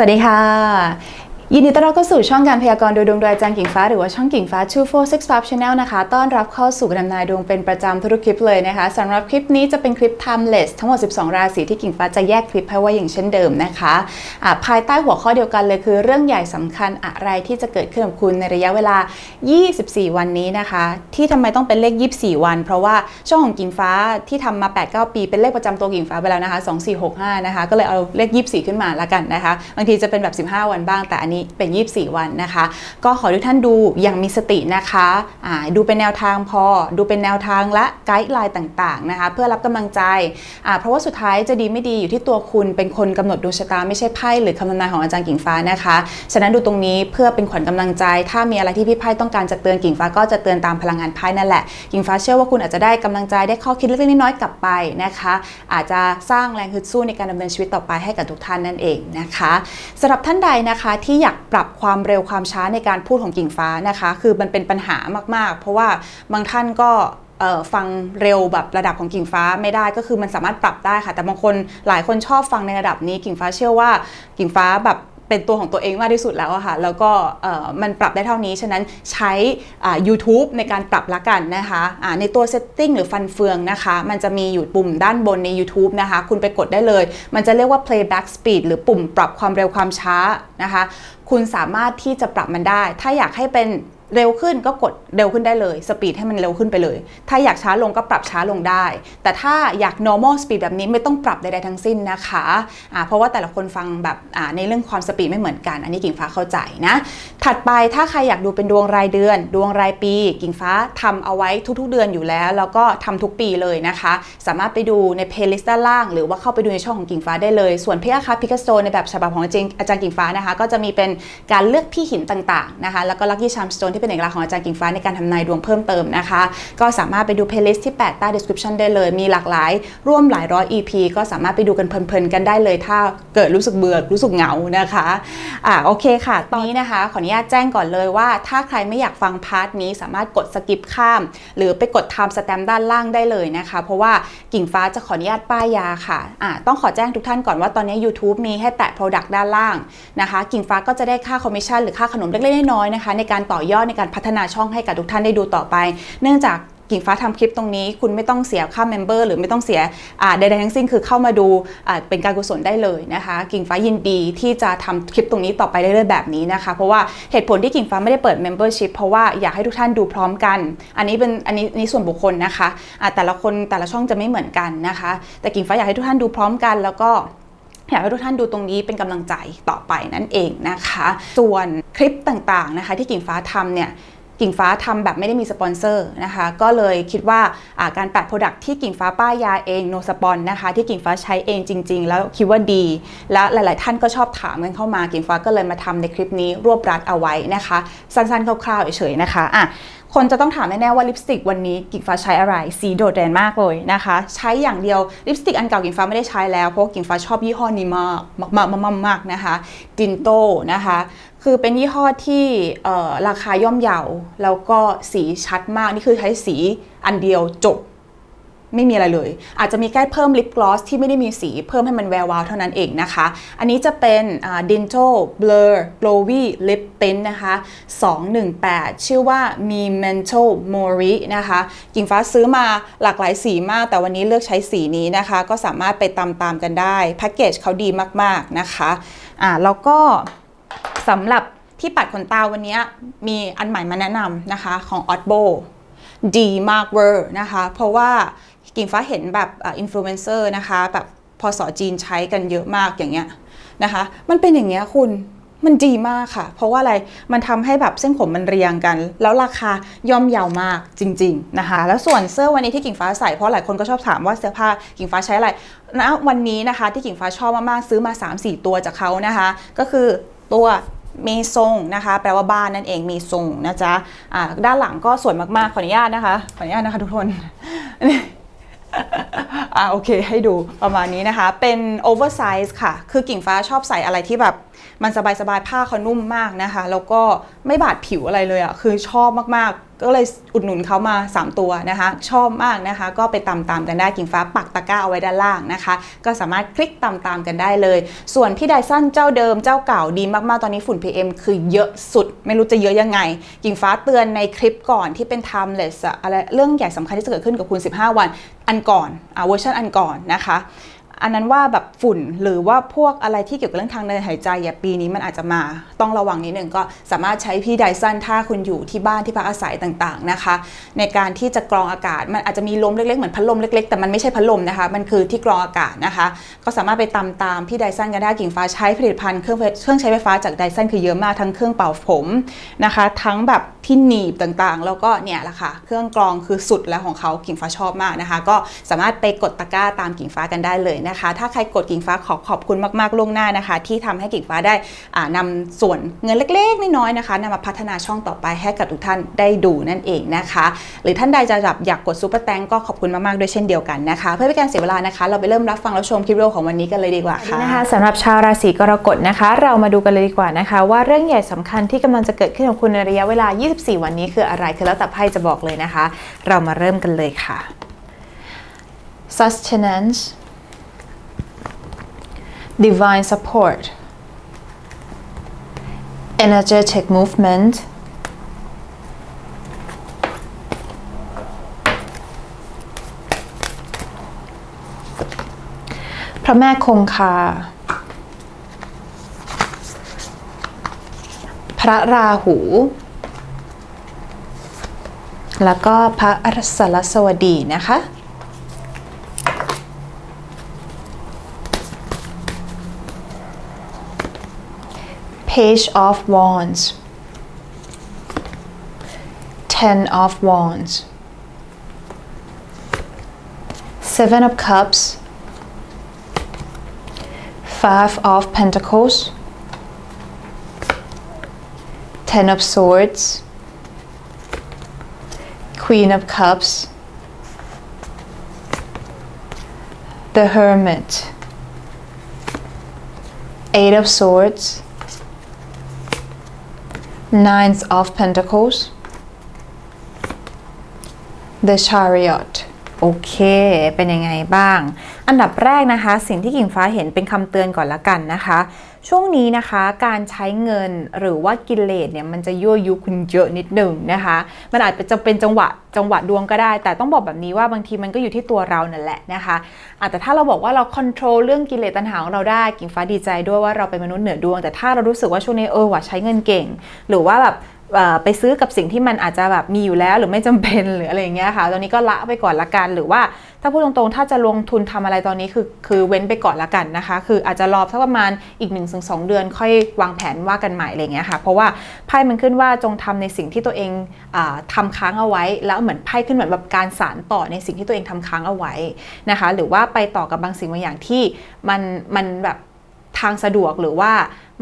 วัสดีค่ะ ยินดีต้อนรับเข้าสู่ช่องการพยากรณ์โดยดวงโดยอาจารย์กิ่งฟ้าหรือว่าช่องกิ่งฟ้า2465 Channel นะคะต้อนรับเข้าสู่การดำนายดวงเป็นประจำทุกคลิปเลยนะคะสำหรับคลิปนี้จะเป็นคลิป timeless ทั้งหมด 12 ราศีที่กิ่งฟ้าจะแยกคลิปให้ไว้อย่างเช่นเดิมนะคะะภายใต้หัวข้อเดียวกันเลยคือ เรื่องใหญ่สำคัญอะไรที่จะเกิดขึ้นกับคุณในระยะเวลา 24 วันนี้นะคะ ที่ทำไมต้องเป็นเลข 24 วัน เพราะว่าช่องของกิ่งฟ้าที่ทำมา 8-9 ปีเป็นเลขประจำตัวกิ่งฟ้าไปแล้วนะคะ 2465 นะคะก็เลยเอาเลข 24 ขึ้นมาละกันนะคะบางทีจะเป็นแบบ 15 วันบ้างแต่อันนี้เป็น 24 วันนะคะ ก็ขอทุกท่านดูอย่างมีสตินะคะอ่าดูเป็นแนวทางพอ ดูเป็นแนวทางและไกด์ไลน์ต่างๆนะคะ เพื่อรับกำลังใจเพราะว่าสุดท้ายจะดีไม่ดีอยู่ที่ตัวคุณเป็นคนกำหนดดวงชะตาไม่ใช่ไพ่หรือคำทำนายของอาจารย์กิ่งฟ้านะคะ ฉะนั้นดูตรงนี้เพื่อเป็นขวัญกำลังใจ ถ้ามีอะไรที่พี่ไพ่ต้องการจะเตือนกิ่งฟ้าก็จะเตือนตามพลังงานไพ่นั่นแหละ กิ่งฟ้าเชื่อว่าคุณอาจจะได้กำลังใจได้ข้อคิดเล็กๆน้อยๆกลับไปนะคะ อาจจะสร้างแรงฮึดสู้ในการดำเนินชีวิตต่อไปให้กับทุกท่านนั่นเองนะคะสำหรับท่านใดนะคะที่อยากปรับความเร็วความช้าในการพูดของกิ่งฟ้านะคะ คือมันเป็นปัญหามาก ๆ เพราะว่าบางท่านก็ฟังเร็วแบบระดับของกิ่งฟ้าไม่ได้ก็คือมันสามารถปรับได้ค่ะ แต่บางคนหลายคนชอบฟังในระดับนี้กิ่งฟ้าเชื่อว่ากิ่งฟ้าแบบ เป็นตัวของตัวเองมากที่สุดแล้วอะค่ะ แล้วก็มันปรับได้เท่านี้ ฉะนั้นใช้ YouTube ในการปรับละกันนะคะะในตัว Setting หรือฟันเฟืองนะคะ มันจะมีอยู่ปุ่มด้านบนใน YouTube นะคะ คุณไปกดได้เลย มันจะเรียกว่า playback speed หรือปุ่มปรับความเร็วความช้านะคะ คุณสามารถที่จะปรับมันได้ ถ้าอยากให้เป็น เร็วขึ้นก็กดเร็วขึ้นได้เลยสปีดให้มันเร็วขึ้นไปเลย ถ้าอยากช้าลงก็ปรับช้าลงได้ แต่ถ้าอยาก normal speed แบบนี้ไม่ต้องปรับใดๆทั้งสิ้นนะคะอ่าเพราะว่าแต่ละคนฟังแบบในเรื่องความสปีดไม่เหมือนกัน อันนี้กิ่งฟ้าเข้าใจนะ ถัดไปถ้าใครอยากดูเป็นดวงรายเดือน ดวงรายปี กิ่งฟ้าทำเอาไว้ทุกๆเดือนอยู่แล้ว แล้วก็ทำทุกปีเลยนะคะ สามารถไปดูในเพลย์ลิสต์ด้านล่าง หรือว่าเข้าไปดูในช่องของกิ่งฟ้าได้เลย ส่วนเพี่อาคาพิกัสโซในแบบฉบับของอาจารย์กิ่งฟ้านะคะ ก็จะมีเป็นการเลือกพี่หินต่างๆนะคะ แล้วก็ลัคกี้ชามสโตนที่เป็นเอกลักษณ์ของอาจารย์กิ่งฟ้าในการทำนายดวงเพิ่มเติมนะคะ ก็สามารถไปดูเพลย์ลิสต์ที่แปะใต้ description ได้เลย มีหลากหลายร่วมหลายร้อย EP ก็สามารถไปดูกันเพลินๆกันได้เลย ถ้าเกิดรู้สึกเบื่อรู้สึกเหงานะคะอ่าโอเคค่ะ ตอนนี้นะคะขออนุญาตแจ้งก่อนเลยว่า ถ้าใครไม่อยากฟังพาร์ทนี้สามารถกดสกิปข้าม หรือไปกด time stamp ด้านล่างได้เลยนะคะ เพราะว่ากิ่งฟ้าจะขออนุญาตป้ายยาค่ะอ่าต้องขอแจ้งทุกท่านก่อนว่าตอนนี้ YouTube มีให้แตะ product ด้านล่างนะคะ กิ่งฟ้าก็จะได้ค่าคอมมิชชั่นหรือค่าขนมเล็กๆน้อยๆนะคะ ในการต่อยอดในการพัฒนาช่องให้กับทุกท่านได้ดูต่อไป เนื่องจากกิ่งฟ้าทำคลิปตรงนี้ คุณไม่ต้องเสียค่าเมมเบอร์หรือไม่ต้องเสียใดๆทั้งสิ้นคือเข้ามาดูเป็นการกุศลได้เลยนะคะ กิ่งฟ้ายินดีที่จะทำคลิปตรงนี้ต่อไปเรื่อยๆแบบนี้นะคะ เพราะว่าเหตุผลที่กิ่งฟ้าไม่ได้เปิด Membership เพราะว่าอยากให้ทุกท่านดูพร้อมกัน อันนี้เป็นอันนี้นี้ส่วนบุคคลนะคะแต่ละคนแต่ละช่องจะไม่เหมือนกันนะคะ แต่กิ่งฟ้าอยากให้ทุกท่านดูพร้อมกันแล้วก็ อยากให้ทุกท่านดูตรงนี้เป็นกำลังใจต่อไปนั่นเองนะคะ ส่วนคลิปต่างๆนะคะที่กิ่งฟ้าทำเนี่ยกิ่งฟ้าทำแบบไม่ได้มีสปอนเซอร์นะคะ ก็เลยคิดว่าอ่าการแปะโปรดักที่กิ่งฟ้าป้ายยาเองโนสปอนนะคะ ที่กิ่งฟ้าใช้เองจริง ๆ แล้วคิดว่าดี และหลาย ๆ ท่านก็ชอบถามกันเข้ามากิ่งฟ้าก็เลยมาทำในคลิปนี้รวบรัดเอาไว้นะคะ สั้น ๆ คร่าว ๆ เฉย ๆ นะคะอะ คนจะต้องถามแน่ๆว่าลิปสติกวันนี้กิ่งฟ้าใช้อะไร สีโดดเด่นมากเลยนะคะ ใช้อย่างเดียวลิปสติกอันเก่ากิ่งฟ้าไม่ได้ใช้แล้วเพราะกิ่งฟ้าชอบยี่ห้อนี้มากมากมากๆๆๆๆนะคะดินโตนะคะคือเป็นยี่ห้อที่ราคาย่อมเยาแล้วก็สีชัดมากนี่คือใช้สีอันเดียวจบ ไม่มีอะไรเลย อาจจะมีแค่เพิ่มลิปกลอสที่ไม่ได้มีสีเพิ่มให้มันแวววาวเท่านั้นเองนะคะ อันนี้จะเป็น Dinto Blur Glowy Lip Tint นะคะ 218 ชื่อว่ามี Mental Mori นะคะกิ่งฟ้าซื้อมาหลากหลายสีมาก แต่วันนี้เลือกใช้สีนี้นะคะ ก็สามารถไปตามๆกันได้แพ็กเกจเขาดีมาก ๆ นะคะอ่าแล้วก็สำหรับที่ปัดขนตาวันนี้มีอันใหม่มาแนะนำนะคะของ Otbo ดีมากเวอร์นะคะ เพราะว่า กิ่งฟ้าเห็นแบบอินฟลูเอนเซอร์นะคะแบบพอสอจีนใช้กันเยอะมากอย่างเงี้ยนะคะ มันเป็นอย่างเงี้ยคุณมันดีมากค่ะ เพราะว่าอะไร มันทำให้แบบเส้นผมมันเรียงกัน แล้วราคาย่อมเยาวมากจริง ๆนะคะ แล้วส่วนเสื้อวันนี้ที่กิ่งฟ้าใส่เพราะหลายคนก็ชอบถามว่าเสื้อผ้ากิ่งฟ้าใช้อะไรณวันนี้นะคะที่กิ่งฟ้าชอบมากๆซื้อมา 3-4 ตัวจากเขานะคะ ก็คือตัวเมีทรงนะคะ แปลว่าบ้านนั่นเองเมีทรงนะจ๊ะอ่าด้านหลังก็สวยมากๆขออนุญาตนะคะขออนุญาตนะคะทุกคน อ่าโอเคให้ดูประมาณนี้นะคะ เป็นโอเวอร์ไซส์ค่ะ คือกิ่งฟ้าชอบใส่อะไรที่แบบ มันสบายๆผ้าเขานุ่มมากนะคะ แล้วก็ไม่บาดผิวอะไรเลยอะ่ะคือชอบมากๆ ก็เลยอุดหนุนเขามา 3 ตัวนะคะ ชอบมากนะคะ ก็ไปตามตามๆกันได้กิ่งฟ้าปักตะกร้าเอาไว้ด้านล่างนะคะ ก็สามารถคลิกตามตามๆกันได้เลย ส่วนพี่ไดซันเจ้าเดิมเจ้าเก่าดีมากๆ ตอนนี้ฝุ่น PM คือเยอะสุด ไม่รู้จะเยอะยังไง กิ่งฟ้าเตือนในคลิปก่อนที่เป็น timeless อะอะไรเรื่องใหญ่สำคัญที่จะเกิดขึ้นกับคุณ 15 วันอันก่อนอ่าเวอร์ชันอันก่อนนะคะ อันนั้นว่าแบบฝุ่นหรือว่าพวกอะไรที่เกี่ยวกับเรื่องทางเดินหายใจอย่าปีนี้มันอาจจะมาต้องระวังนิดนึงก็สามารถใช้พี่ไดซันถ้าคุณอยู่ที่บ้านที่พักอาศัยต่างๆนะคะ ในการที่จะกรองอากาศมันอาจจะมีลมเล็กๆเหมือนพัดลมเล็กๆแต่มันไม่ใช่พัดลมนะคะ มันคือที่กรองอากาศนะคะ ก็สามารถไปตามตามพี่ไดซันกันได้กิ่งฟ้าใช้ผลิตภัณฑ์เครื่องเครื่องใช้ไฟฟ้าจากไดซันคือเยอะมากทั้งเครื่องเป่าผมนะคะ ทั้งแบบที่หนีบต่างๆ แล้วก็เนี่ยแหละค่ะเครื่องกรองคือสุดแล้วของเขากิ่งฟ้าชอบมากนะคะ ก็สามารถไปกดตะกร้าตามกิ่งฟ้ากันได้เลยนะคะ ถ้าใครกดกิ่งฟ้าขอขอบคุณมากๆล่วงหน้านะคะ ที่ทำให้กิ่งฟ้าได้อ่านำส่วนเงินเล็กๆน้อยๆนะคะนำมาพัฒนาช่องต่อไปให้กับทุกท่านได้ดูนั่นเองนะคะ หรือท่านใดจะแบบอยากกดซูเปอร์แตงก็ขอบคุณมากๆด้วยเช่นเดียวกันนะคะ เพื่อไม่ให้การเสียเวลานะคะ เราไปเริ่มรับฟังรับชมคลิปวิดีโอของวันนี้กันเลยดีกว่าค่ะนะคะสำหรับชาวราศีกรกฎนะคะ เรามาดูกันเลยดีกว่านะคะ ว่าเรื่องใหญ่สำคัญที่กำลังจะเกิดขึ้นของคุณในระยะเวลา 24 วันนี้คืออะไรคือแล้วแต่ไพ่จะบอกเลยนะคะ เรามาเริ่มกันเลยค่ะ sustenance divine support energetic movement พระแม่คงคา พระราหู แล้วก็พระอรสรสวดีนะคะ Page of Wands. Ten of Wands. Seven of Cups. Five of Pentacles. Ten of Swords. Queen of Cups. The Hermit. Eight of Swords Nine of Pentacles. The Chariot โอเค เป็นยังไงบ้าง อันดับแรกนะคะ สิ่งที่กิ่งฟ้าเห็นเป็นคำเตือนก่อนละกันนะคะ ช่วงนี้นะคะการใช้เงินหรือว่ากิเลสเนี่ยมันจะยั่วยุคุณเยอะนิดหนึ่งนะคะ มันอาจจะเป็นจังหวะจังหวะดวงก็ได้ แต่ต้องบอกแบบนี้ว่าบางทีมันก็อยู่ที่ตัวเรานั่นแหละนะคะอาจจะถ้าเราบอกว่าเราควบคุมเรื่องกิเลสตัณหาของเราได้กิ่งฟ้าดีใจด้วยว่าเราเป็นมนุษย์เหนือดวง แต่ถ้าเรารู้สึกว่าช่วงนี้เออว่ะใช้เงินเก่ง หรือว่าแบบ ไปซื้อกับสิ่งที่มันอาจจะแบบมีอยู่แล้วหรือไม่จำเป็นหรืออะไรอย่างเงี้ยค่ะ ตอนนี้ก็ละไปก่อนละกัน หรือว่าถ้าพูดตรงๆ ถ้าจะลงทุนทำอะไรตอนนี้คือคือเว้นไปก่อนละกันนะคะ คืออาจจะรอสักประมาณอีก1นถึงสเดือน ค่อยวางแผนว่ากันใหม่อะไรเงี้ยค่ะ เพราะว่าไพ่มันขึ้นว่าจงทำในสิ่งที่ตัวเองอาทำค้างเอาไว้ แล้วเหมือนไพ่ขึ้นเหมือนแบบการสานต่อในสิ่งที่ตัวเองทำค้างเอาไว้นะคะ หรือว่าไปต่อกับบางสิ่งบางอย่างที่มันมันแบบ ทางสะดวกหรือว่า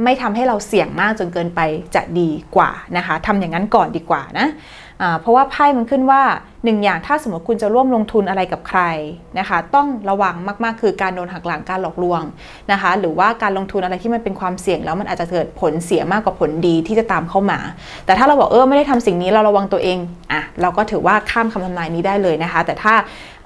ไม่ทำให้เราเสี่ยงมากจนเกินไปจะดีกว่านะคะทำอย่างนั้นก่อนดีกว่านะ เพราะว่าไพ่มันขึ้นว่าหนึ่งอย่างถ้าสมมติคุณจะร่วมลงทุนอะไรกับใครนะคะ ต้องระวังมากๆ คือการโดนหักหลังการหลอกลวงนะคะ หรือว่าการลงทุนอะไรที่มันเป็นความเสี่ยงแล้วมันอาจจะเกิดผลเสียมากกว่าผลดีที่จะตามเข้ามา แต่ถ้าเราบอกเออไม่ได้ทำสิ่งนี้เราระวังตัวเองอะเราก็ถือว่าข้ามคำทำนายนี้ได้เลยนะคะ แต่ถ้า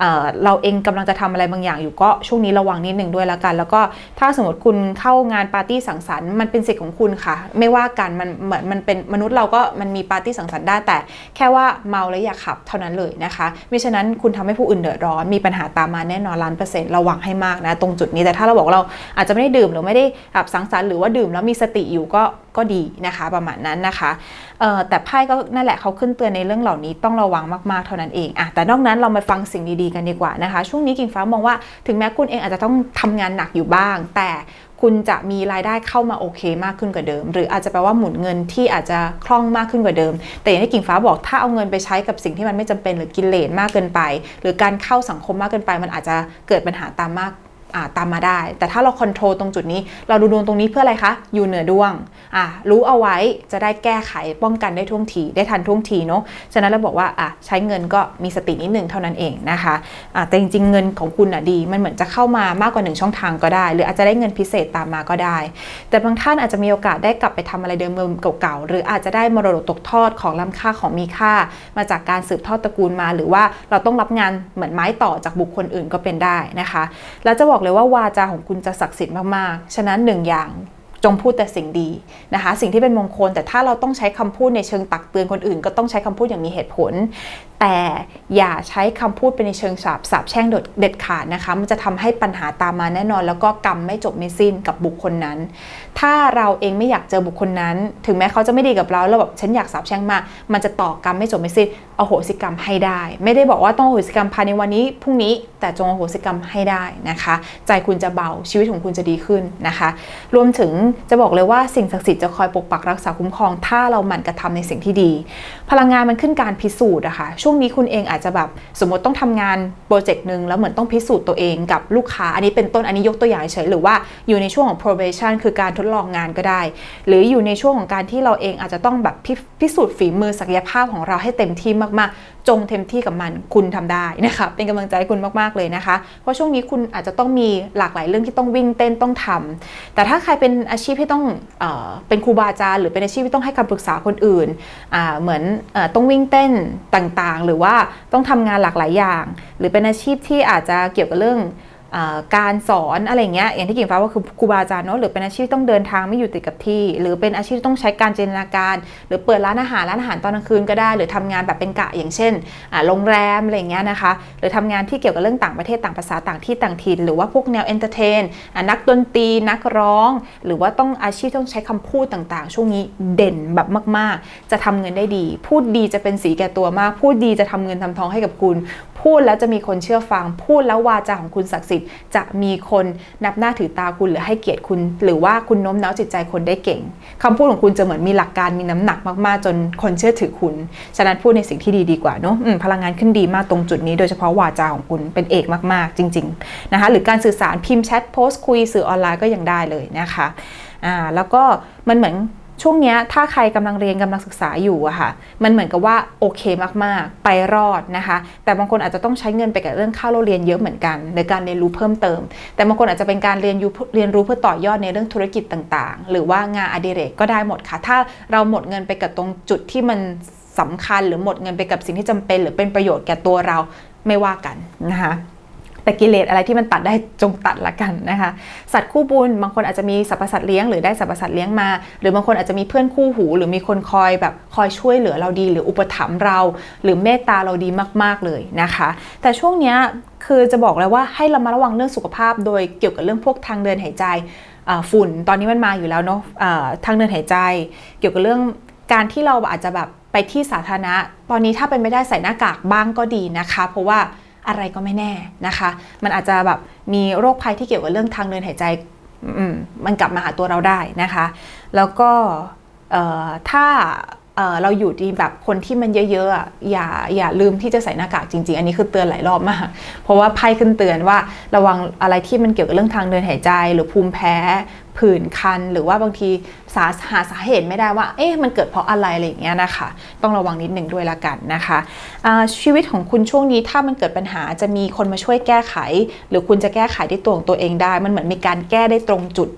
เเราเองกำลังจะทำอะไรบางอย่างอยู่ก็ช่วงนี้ระวังนิดหนึ่งด้วยแล้วกัน แล้วก็ถ้าสมมติคุณเข้างานปาร์ตี้สังสรรค์มันเป็นสิทธิ์ของคุณค่ะ ไม่ว่ากันมันเหมือนมันเป็นมนุษย์เราก็มันมีปาร์ตี้สังสรรค์ได้แต่แค่ว่าเมาแล้วอย่าขับเท่านั้นเลยนะคะม่ฉะนั้นคุณทำให้ผู้อื่นเดือดร้อนมีปัญหาตามมาแน่นอนล้านเปอร์เซ็นต์ระวังให้มากนะตรงจุดนี้แต่ถ้าเราบอกเราอาจจะไม่ได้ดื่มหรือไม่ได้แบบสังสรรค์หรือว่าดื่มแล้วมีสติอยู่ก็ก็ดีนะคะประมาณนั้นนะคะแต่ไพ่ก็นั่นแหละเขาขึ้นเตือนในเรื่องเหล่านี้ต้องระวังมากๆเท่านั้นเองอะแต่นอกนั้นเรามาฟังสิ่งดีๆกันดีกว่านะคะ ช่วงนี้กิ่งฟ้ามองว่าถึงแม้คุณเองอาจจะต้องทำงานหนักอยู่บ้าง แต่ คุณจะมีรายได้เข้ามาโอเคมากขึ้นกว่าเดิม หรืออาจจะแปลว่าหมุนเงินที่อาจจะคล่องมากขึ้นกว่าเดิม แต่อย่างที่กิ่งฟ้าบอกถ้าเอาเงินไปใช้กับสิ่งที่มันไม่จำเป็นหรือกิเลสมากเกินไป หรือการเข้าสังคมมากเกินไป มันอาจจะเกิดปัญหาตามมาก ตามมาได้ แต่ถ้าเราคอนโทรลตรงจุดนี้ เราดูดวงตรงนี้เพื่ออะไรคะ อยู่เหนือดวงอ่ารู้เอาไว้จะได้แก้ไขป้องกันได้ท่วงทีได้ทันท่วงทีเนาะฉะนั้นเราบอกว่าอะใช้เงินก็มีสตินิดหนึ่งเท่านั้นเองนะคะอ่าแต่จริงๆเงินของคุณอะดี มันเหมือนจะเข้ามามากกว่าหนึ่งช่องทางก็ได้ หรืออาจจะได้เงินพิเศษตามมาก็ได้ แต่บางท่านอาจจะมีโอกาสได้กลับไปทำอะไรเดิมๆเก่าๆหรืออาจจะได้มรดกตกทอดของล้ำค่าของมีค่า มาจากการสืบทอดตระกูลมา หรือว่าเราต้องรับงานเหมือนไม้ต่อจากบุคคลอื่นก็เป็นได้นะคะ แล้วจะบอกเลยว่าวาจาของคุณจะศักดิ์สิทธิ์มากๆ ฉะนั้นหนึ่งอย่างจงพูดแต่สิ่งดีนะคะ สิ่งที่เป็นมงคล แต่ถ้าเราต้องใช้คำพูดในเชิงตักเตือนคนอื่น ก็ต้องใช้คำพูดอย่างมีเหตุผล แต่อย่าใช้คำพูดเป็นในเชิงสาบสาบแช่งเด็ดขาดนะคะ มันจะทำให้ปัญหาตามมาแน่นอน แล้วก็กรรมไม่จบไม่สิ้นกับบุคคลนั้น ถ้าเราเองไม่อยากเจอบุคคลนั้น ถึงแม้เขาจะไม่ดีกับเราแล้วแบบฉันอยากสาบแช่งมาก มันจะต่อกรรมไม่จบไม่สิ้นอโหสิกรรมให้ได้ ไม่ได้บอกว่าต้องอโหสิกรรมภายในวันนี้พรุ่งนี้ แต่จงอโหสิกรรมให้ได้นะคะ ใจคุณจะเบาชีวิตของคุณจะดีขึ้นนะคะ รวมถึงจะบอกเลยว่าสิ่งศักดิ์สิทธิ์จะคอยปกปักรักษาคุ้มครอง ถ้าเราหมั่นกระทำในสิ่งที่ดี พลังงานมันขึ้นการพิสูจน์อะค่ะช่วงงนี้คุณเองอาจจะแบบสมมติต้องทำงานโปรเจกต์หนึ่งแล้วเหมือนต้องพิสูจน์ตัวเองกับลูกค้า อันนี้เป็นต้นอันนี้ยกตัวอย่างเฉยหรือว่าอยู่ในช่วงของ probation คือการทดลองงานก็ได้ หรืออยู่ในช่วงของการที่เราเองอาจจะต้องแบบพพิสูจน์ฝีมือศักยภาพของเราให้เต็มที่มากๆจงเต็มที่กับมันคุณทำได้นะคะเป็นกำลังใจให้คุณมากๆเลยนะคะ เพราะช่วงนี้คุณอาจจะต้องมีหลากหลายเรื่องที่ต้องวิ่งเต้นต้องทำแต่ถ้าใครเป็นอาชีพที่ต้องเออเป็นครูบาอาจารย์หรือเป็นอาชีพที่ต้องให้คำปรึกษาคนอื่นเหมือนออต้องวิ่งเต้นต่างๆ หรือว่าต้องทำงานหลากหลายอย่าง หรือเป็นอาชีพที่อาจจะเกี่ยวกับเรื่อง การสอนอะไรเงี้ยอย่างที่กิ่งฟ้าว่าคือครูบาอาจารย์เนาะหรือเป็นอาชีพต้องเดินทางไม่อยู่ติดกับที่ หรือเป็นอาชีพต้องใช้การจินตนาการ หรือเปิดร้านอาหารร้านอาหารตอนกลางคืนก็ได้ หรือทำงานแบบเป็นกะอย่างเช่นโรงแรมอะไรเงี้ยนะคะหรือทำงานที่เกี่ยวกับเรื่องต่างประเทศต่างภาษาต่างที่ต่างถิ่นหรือว่าพวกแนวเอนเตอร์เทนนักดนตรีนักร้อง หรือว่าต้องอาชีพต้องใช้คำพูดต่างๆ ช่วงนี้เด่นแบบมาก ๆ จะทำเงินได้ดี พูดดีจะเป็นสีแก่ตัวมาก พูดดีจะทำเงินทำทองให้กับคุณ พูดแล้วจะมีคนเชื่อฟัง พูดแล้ววาจาของคุณศักดิ์สิทธิ์จะมีคนนับหน้าถือตาคุณหรือให้เกียรติคุณ หรือว่าคุณโน้มน้าวจิตใจคนได้เก่งคำพูดของคุณจะเหมือนมีหลักการมีน้ำหนักมากๆ จนคนเชื่อถือคุณ ฉะนั้นพูดในสิ่งที่ดีดีกว่าเนาะพลังงานขึ้นดีมากตรงจุดนี้ โดยเฉพาะวาจาของคุณเป็นเอกมากๆ จริงๆนะคะหรือการสื่อสารพิมพ์แชทโพสต์คุยสื่อออนไลน์ก็ยังได้เลยนะคะอ่าแล้วก็มันเหมือน ช่วงนี้ถ้าใครกำลังเรียนกำลังศึกษาอยู่อะค่ะ มันเหมือนกับว่าโอเคมากๆ ไปรอดนะคะ แต่บางคนอาจจะต้องใช้เงินไปกับเรื่องค่าเราเรียนเยอะเหมือนกันในการเรียนรู้เพิ่มเติม แต่บางคนอาจจะเป็นการเรียนยูเรียนรู้เพื่อต่อยอดในเรื่องธุรกิจต่างๆ หรือว่างานอดิเรกก็ได้หมดค่ะ ถ้าเราหมดเงินไปกับตรงจุดที่มันสำคัญหรือหมดเงินไปกับสิ่งที่จำเป็น หรือเป็นประโยชน์แก่ตัวเราไม่ว่ากันนะคะ แต่กิเลสอะไรที่มันตัดได้จงตัดละกันนะคะ สัตว์คู่บุญบางคนอาจจะมีสรรพสัตว์เลี้ยงหรือได้สรรพสัตว์เลี้ยงมา หรือบางคนอาจจะมีเพื่อนคู่หู หรือมีคนคอยแบบคอยช่วยเหลือเราดี หรืออุปถัมภ์เรา หรือเมตตาเราดีมาก ๆเลยนะคะ แต่ช่วงนี้คือจะบอกเลยว่าให้เรามาระวังเรื่องสุขภาพ โดยเกี่ยวกับเรื่องพวกทางเดินหายใจฝุ่นตอนนี้มันมาอยู่แล้วเนาะทางเดินหายใจ เกี่ยวกับเรื่องการที่เราอาจจะแบบไปที่สาธารณะ ตอนนี้ถ้าเป็นไม่ได้ใส่หน้ากากบ้างก็ดีนะคะ เพราะว่า อะไรก็ไม่แน่นะคะ มันอาจจะแบบมีโรคภัยที่เกี่ยวกับเรื่องทางเดินหายใจมมันกลับมาหาตัวเราได้นะคะ แล้วก็ถ้าเเราอยู่ที่แบบคนที่มันเยอะๆออย่าอย่าลืมที่จะใส่หน้ากากจริง ๆ อันนี้คือเตือนหลายรอบมาก เพราะว่าไพ่ขึ้นเตือนว่าระวังอะไรที่มันเกี่ยวกับเรื่องทางเดินหายใจ หรือภูมิแพ้ผื่นคัน หรือว่าบางทีสาหาสาเหตุไม่ได้ว่า เอ๊ะมันเกิดเพราะอะไรอะไรอย่างเงี้ยนะคะ ต้องระวังนิดหนึ่งด้วยละกันนะคะอ่าชีวิตของคุณช่วงนี้ถ้ามันเกิดปัญหาจะมีคนมาช่วยแก้ไข หรือคุณจะแก้ไขได้ตัวของตัวเองได้ มันเหมือนมีการแก้ได้ตรงจุด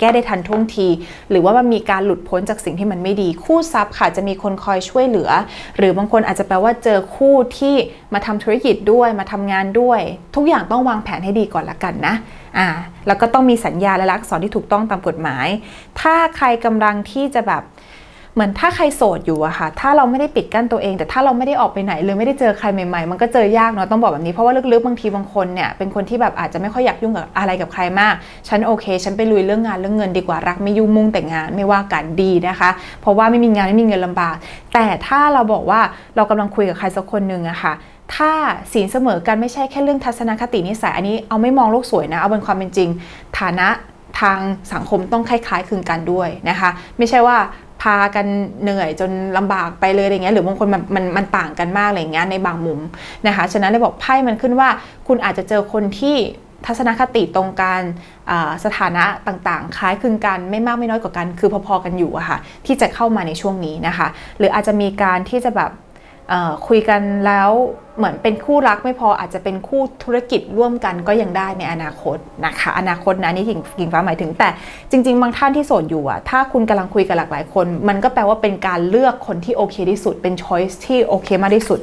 แก้ได้ทันท่วงที หรือว่ามันมีการหลุดพ้นจากสิ่งที่มันไม่ดี คู่ทรัพย์ค่ะจะมีคนคอยช่วยเหลือ หรือบางคนอาจจะแปลว่าเจอคู่ที่มาทำธุรกิจด้วยมาทำงานด้วย ทุกอย่างต้องวางแผนให้ดีก่อนละกันนะ อ่าแล้วก็ต้องมีสัญญาและลักษณ์ที่ถูกต้องตามกฎหมาย ถ้าใครกำลังที่จะแบบเหมือนถ้าใครโสดอยู่อะค่ะ ถ้าเราไม่ได้ปิดกั้นตัวเอง แต่ถ้าเราไม่ได้ออกไปไหนเลยไม่ได้เจอใครใหม่ๆ มันก็เจอยากเนาะต้องบอกแบบนี้เพราะว่าลึกๆบางทีบางคนเนี่ยเป็นคนที่แบบอาจจะไม่ค่อยอยากยุ่งกับอะไรกับใครมาก ฉันโอเค ฉันไปลุยเรื่องงานเรื่องเงินดีกว่ารักไม่ยุ่งมุ่งแต่งานไม่ว่ากันดีนะคะ เพราะว่าไม่มีงานไม่มีเงินลำบาก แต่ถ้าเราบอกว่าเรากำลังคุยกับใครสักคนหนึ่งอะค่ะ ถ้าศีลเสมอกันไม่ใช่แค่เรื่องทัศนคตินิสัย อันนี้เอาไม่มองโลกสวยนะ เอาเป็นความเป็นจริง ฐานะทางสังคมต้องคล้ายๆคลึงกันด้วยนะคะ ไม่ใช่ว่าพากันเหนื่อยจนลำบากไปเลยอะไรเงี้ยหรือบางคนมันมันมันต่างกันมากอะไรเงี้ยในบางมุมนะคะฉะนั้นเลยบอกไพ่มันขึ้นว่า คุณอาจจะเจอคนที่ทัศนคติตรงกันสถานะต่างๆ คล้ายคลึงกันไม่มากไม่น้อยกว่ากัน คือพอๆกันอยู่อะค่ะที่จะเข้ามาในช่วงนี้นะคะ หรืออาจจะมีการที่จะแบบคุยกันแล้วเหมือนเป็นคู่รักไม่พออาจจะเป็นคู่ธุรกิจร่วมกันก็ยังได้ในอนาคตนะคะ อนาคตนะนี่กิ่งกิ่งฟ้าหมายถึง แต่จริง ๆ บางท่านที่โสดอยู่อะถ้าคุณกำลังคุยกับหลากหลายคน มันก็แปลว่าเป็นการเลือกคนที่โอเคที่สุด เป็นช้อยส์ที่โอเคมากที่สุด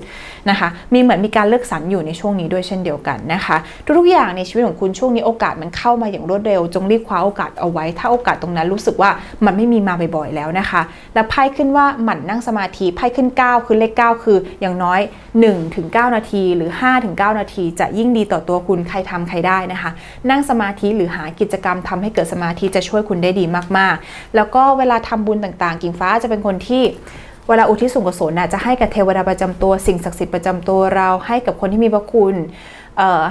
นะคะ มีเหมือนมีการเลือกสรรอยู่ในช่วงนี้ด้วยเช่นเดียวกันนะคะ ทุกๆอย่างในชีวิตของคุณช่วงนี้โอกาสมันเข้ามาอย่างรวดเร็ว จงรีบคว้าโอกาสเอาไว้ ถ้าโอกาสตรงนั้นรู้สึกว่ามันไม่มีมาบ่อยๆแล้วนะคะ แล้วไพ่ขึ้นว่าหมั่นนั่งสมาธิไพ่ขึ้น 9 คือเลข 9 คืออย่างน้อย9 นาที หรือ 5-9 นาที จะยิ่งดีต่อตัวคุณใครทำใครได้นะคะ นั่งสมาธิหรือหากิจกรรมทำให้เกิดสมาธิจะช่วยคุณได้ดีมากๆ แล้วก็เวลาทำบุญต่างๆ กิ่งฟ้าจะเป็นคนที่เวลาอุทิศส่วนกุศลน่ะจะให้กับเทวดาประจำตัวสิ่งศักดิ์สิทธิ์ประจำตัวเราให้กับคนที่มีพระคุณ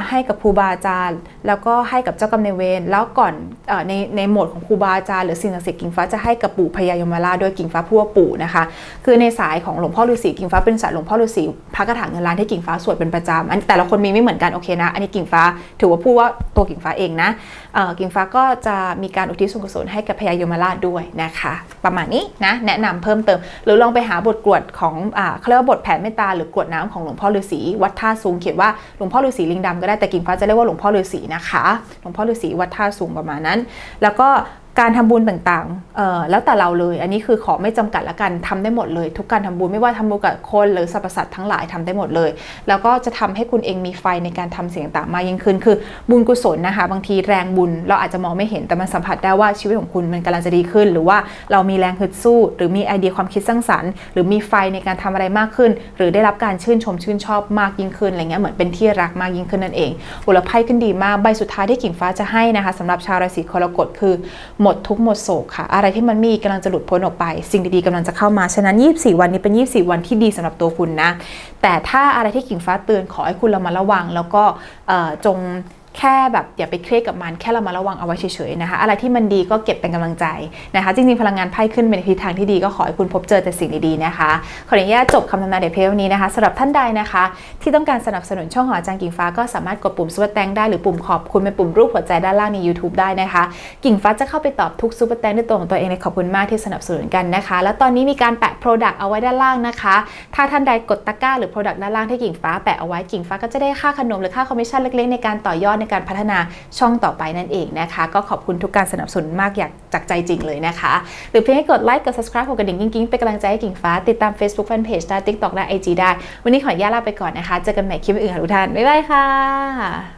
ให้กับครูบาอาจารย์ แล้วก็ให้กับเจ้ากรรมนายเวรแล้วก่อนอในในโหมดของครูบาอาจารย์หรือสิ่งศักดิ์สิทธิ์กิ่งฟ้าจะให้กับปู่พญายมราชโดยกิ่งฟ้าพูดว่าปู่นะคะคือในสายของหลวงพ่อฤาษีกิ่งฟ้าเป็นสายหลวงพ่อฤาษีพระกระถางเงินล้านที่กิ่งฟ้าสวดเป็นประจำอันแต่ละคนมีไม่เหมือนกันโอเคนะ อันนี้กิ่งฟ้าถือว่าพูดว่าตัวกิ่งฟ้าเองนะกิ่งฟ้าก็จะมีการอุทิศส่วนกุศลให้กับพญายมราชด้วยนะคะ ประมาณนี้นะแนะนำเพิ่มเติม หรือลองไปหาบทกรวดของอเขาเรียกว่าบทแผ่เมตตาหรือกรวดน้ำของหลวงพ่อฤาษีวัดท่าสูงเขียนว่าหลวงพ่อฤาษีลิงดำก็ได้แต่กิ่งฟ้าจะเรียกว่าหลวงพ่อฤาษีนะคะ หลวงพ่อฤาษีวัดท่าสูงประมาณนั้น แล้วก็การทำบุญต่างๆแล้วแต่เราเลย อันนี้คือขอไม่จำกัดละกันทำได้หมดเลย ทุกการทำบุญไม่ว่าทำบุญกับคนหรือสรรพสัตว์ทั้งหลายทำได้หมดเลย แล้วก็จะทำให้คุณเองมีไฟในการทำสิ่งต่างมายิ่งขึ้น คือบุญกุศลนะคะ บางทีแรงบุญเราอาจจะมองไม่เห็นแต่มันสัมผัสได้ว่าชีวิตของคุณมันกำลังจะดีขึ้น หรือว่าเรามีแรงฮึดสู้ หรือมีไอเดียความคิดสร้างสรรค์ หรือมีไฟในการทำอะไรมากขึ้น หรือได้รับการชื่นชมชื่นชอบมากยิ่งขึ้นอะไรเงี้ยเหมือนเป็นที่รักมากยิ่งขึ้นนั่นเองโหแล้วไพ่ขึ้นดีมากใบสุดท้ายที่กิ่งฟ้าจะให้นะคะสำหรับชาวราศีกรกฎคือหมดทุกหมดโศกค่ะ อะไรที่มันมีกำลังจะหลุดพ้นออกไป สิ่งดีๆกำลังจะเข้ามา ฉะนั้น 24 วันนี้เป็น 24 วันที่ดีสำหรับตัวคุณนะ แต่ถ้าอะไรที่กิ่งฟ้าเตือนขอให้คุณเรามาระวัง แล้วก็จง แค่แบบอย่าไปเครียดกับมันแค่เรามาระวังเอาไว้เฉยๆนะคะ อะไรที่มันดีก็เก็บเป็นกำลังใจนะคะ จริงๆพลังงานไพ่ขึ้นเป็นทิศทางที่ดีก็ขอให้คุณพบเจอแต่สิ่งดีๆนะคะขออนุญาตจบคำทำนายเดเพลนี้นะคะสำหรับท่านใดนะคะ ที่ต้องการสนับสนุนช่องขออาจารย์กิ่งฟ้าก็สามารถกดปุ่มซุปเปอร์แตงได้หรือปุ่มขอบคุณเป็นปุ่มรูปหัวใจด้านล่างใน YouTube ได้นะคะ กิ่งฟ้าจะเข้าไปตอบทุกซุปเปอร์แตงด้วยตัวของตัวเองเลยขอบคุณมากที่สนับสนุนกันนะคะ แล้วตอนนี้มีการแปะ Product เอาไว้ด้านล่างนะคะ ถ้าท่านใดกดตะกร้าหรือ Product ด้านล่างที่กิ่งฟ้าแปะเอาไว้กิ่งฟ้าก็จะได้ค่าขนมหรือค่าคอมมิชชั่นเล็กๆในการต่อยอดในการพัฒนาช่องต่อไปนั่นเองนะคะ ก็ขอบคุณทุกการสนับสนุนมากอยากจากใจจริงเลยนะคะ หรือเพียงให้กดไลค์กด subscribe กดกระดิ่งกิ้งๆเป็นกำลังใจให้กิ่งฟ้าติดตาม Facebook Fanpage ได้ TikTok ได้ IG ได้ วันนี้ขออนุญาตลาไปก่อนนะคะเจอกันใหม่คลิปอื่นค่ะทุกท่านบ๊ายบายค่ะ